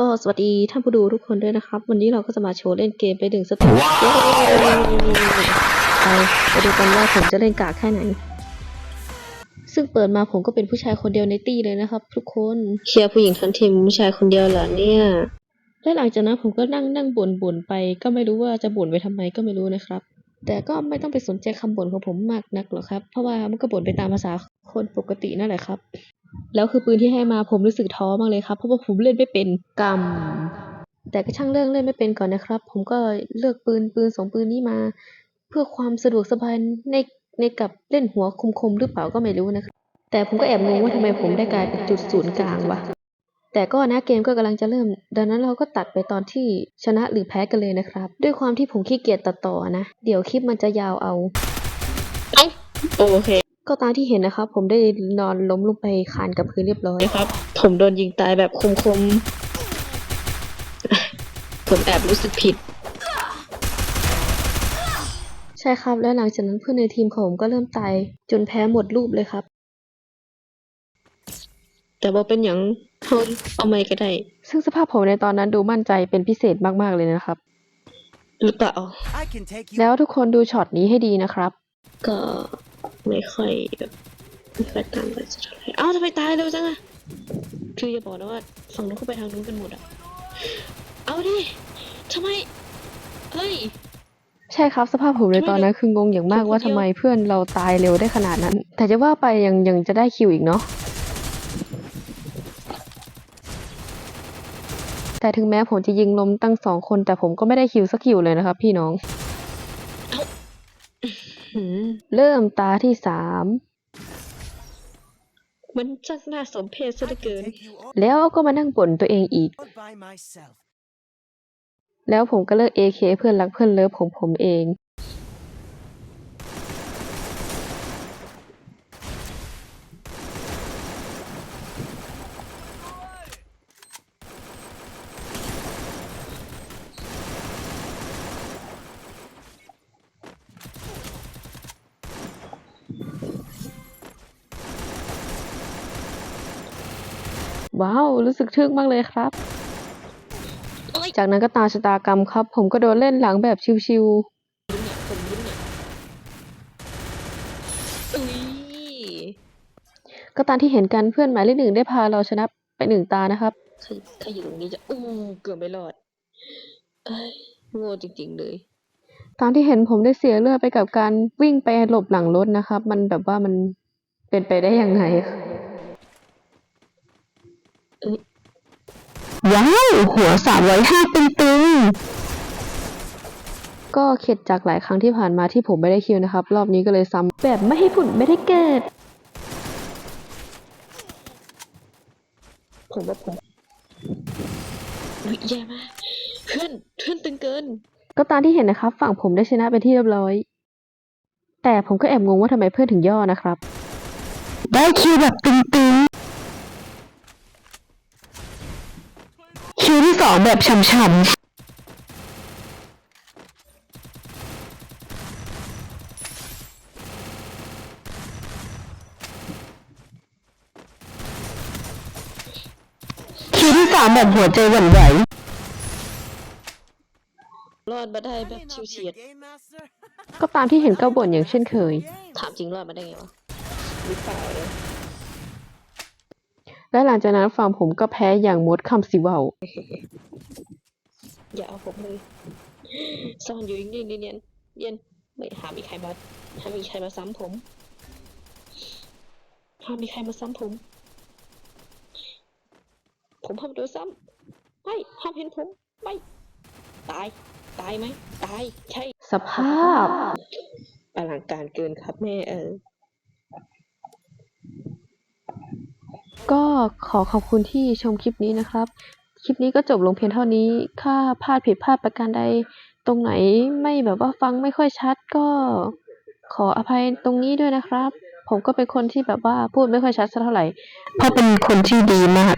ก็สวัสดีท่านผู้ดูทุกคนด้วยนะครับ วันนี้เราก็จะมาโชว์เล่นเกมไปหนึ่งสเต็ปเย้ไปไปดูกันว่าผมจะเล่นกากแค่ไหน ซึ่งเปิดมาผมก็เป็นผู้ชายคนเดียวในตี้เลยนะครับ ทุกคนเชียร์ผู้หญิงทั้งทีมผู้ชายคนเดียวเหรอเนี่ยและหลังจากนั้นผมก็นั่งนั่งบ่นบ่นไป ก็ไม่รู้ว่าจะบ่นไปทำไมก็ไม่รู้นะครับ แต่ก็ไม่ต้องไปสนใจคำบ่นของผมมากนักหรอกครับ เพราะว่ามันก็บ่นไปตามภาษาคนปกตินั่นแหละครับ แล้วคือปืนที่ให้มาผมรู้สึกท้อมากเลยครับเพราะว่าผมเล่นไม่เป็นกรรมแต่ก็ช่างเรื่องเล่นไม่เป็นก่อนนะครับ ผมก็เลือกปืนปืนสองปืนนี้มา เพื่อความสะดวกสบายในในกับเล่นหัวคมๆหรือเปล่าก็ไม่รู้นะครับ แต่ผมก็แอบงงว่าทำไมผมได้กลายเป็นจุดศูนย์กลางวะแต่ก็นะเกมก็กำลังจะเริ่ม ดังนั้นเราก็ตัดไปตอนที่ชนะหรือแพ้กันเลยนะครับ ด้วยความที่ผมขี้เกียจตัดต่อนะ เดี๋ยวคลิปมันจะยาวเอาโอเค ก็ตามที่เห็นนะครับ ผมได้นอนล้มลงไปคานกับพื้นเรียบร้อยครับ ผมโดนยิงตายแบบคมๆ ผมแอบรู้สึกผิด ใช่ครับ และหลังจากนั้นเพื่อนในทีมของผมก็เริ่มตาย จนแพ้หมดรูปเลยครับ แต่ว่าเป็นอย่างเขาเอาไม่ก็ได้ ซึ่งสภาพผมในตอนนั้นดูมั่นใจเป็นพิเศษมากๆเลยนะครับ หรือเปล่า I can take you แล้วทุกคนดูช็อตนี้ให้ดีนะครับ ก็ ไม่ค่อยแบบไม่ค่อยตามไปสักเท่าไหร่เอ้าทำไมตายเร็วจังอะคืออย่าบอกนะว่าฝั่งนู้นเขาไปทางนู้นกันหมดอะเอาดิทำไมเฮ้ย ใช่ครับสภาพผมในตอนนั้นคืองงอย่างมากว่าทำไมเพื่อนเราตายเร็วได้ขนาดนั้น แต่จะว่าไปยังยังจะได้คิวอีกเนาะแต่ถึงแม้ผมจะยิงลมตั้งสองคน แต่ผมก็ไม่ได้คิวสักคิวเลยนะครับพี่น้องหืม เริ่มตาที่สามมันจักน่าสมเพชซะเหลือเกิน take you all แล้วก็มานั่งบ่นตัวเองอีก by myself. แล้วผมก็เลิก AK เพื่อนรักเพื่อนเลิฟของผมเอง ว้าว รู้สึกทึ่งมากเลยครับโอ๊ยจากนั้นก็ตามชะตากรรมครับ ผมก็โดนเล่นหลังแบบชิวผมลุ้นเนี่ยอุ้ยๆก็ตามที่เห็นกันเพื่อนหมายเลขหนึ่งได้พาเราชนะไปหนึ่งตานะครับใครใครอยู่ตรงนี้จะอู้เกือบไม่รอดเอ้ยโง่จริง ๆ เลย ตามที่เห็นผมได้เสียเลือดไปกับการวิ่งไปหลบหลังรถนะครับ มันแบบว่ามันเป็นไปได้ยังไง ว้าวหัวสามร้อยห้าตึงตึงก็เข็ดจากหลายครั้งที่ผ่านมาที่ผมไม่ได้คิวนะครับ รอบนี้ก็เลยซ้ำแบบไม่ให้ผุ่นไม่ได้เกิด ผมว่าผมอุ๊ยแย่มากเพื่อนเพื่อนตึงเกิน ก็ตามที่เห็นนะครับ ฝั่งผมได้ชนะเป็นที่เรียบร้อย แต่ผมก็แอบงงว่าทำไมเพื่อนถึงย่อนะครับ ได้คิวแบบตึงตึงคิวที่ สองแบบฉ่ำๆคิวที่สามแบบหัวใจหวั่นไหวรอดมาได้แบบ I may ชิว not เฉี be ย a ด game master. ก็ตามที่เห็นก็บ่นอย่างเช่นเคย ถามจริงรอดมาได้ไงวะหรือเปล่าเนี่ย และหลังจากนั้นฝั่งผมก็แพ้อย่างมดคำสิเวาอย่าเอาผมเลยซ่อนอยู่นิ่งๆเนียนๆเนียนไม่ห้ามมีใครมาห้ามมีใครมาซ้ำผมห้ามมีใครมาซ้ำผม ผมห้ามโดนซ้ำไม่ห้ามเห็นผมไม่ตาย ตายไหมตาย ใช่ สภาพอลังการเกินครับแม่เออ ก็ขอขอบคุณที่ชมคลิปนี้นะครับ คลิปนี้ก็จบลงเพียงเท่านี้ ถ้าพลาดผิดพลาดประการใด ตรงไหนไม่แบบว่าฟังไม่ค่อยชัดก็ขออภัยตรงนี้ด้วยนะครับ ผมก็เป็นคนที่แบบว่าพูดไม่ค่อยชัดสักเท่าไหร่ เพราะเป็นคนที่ดีมาก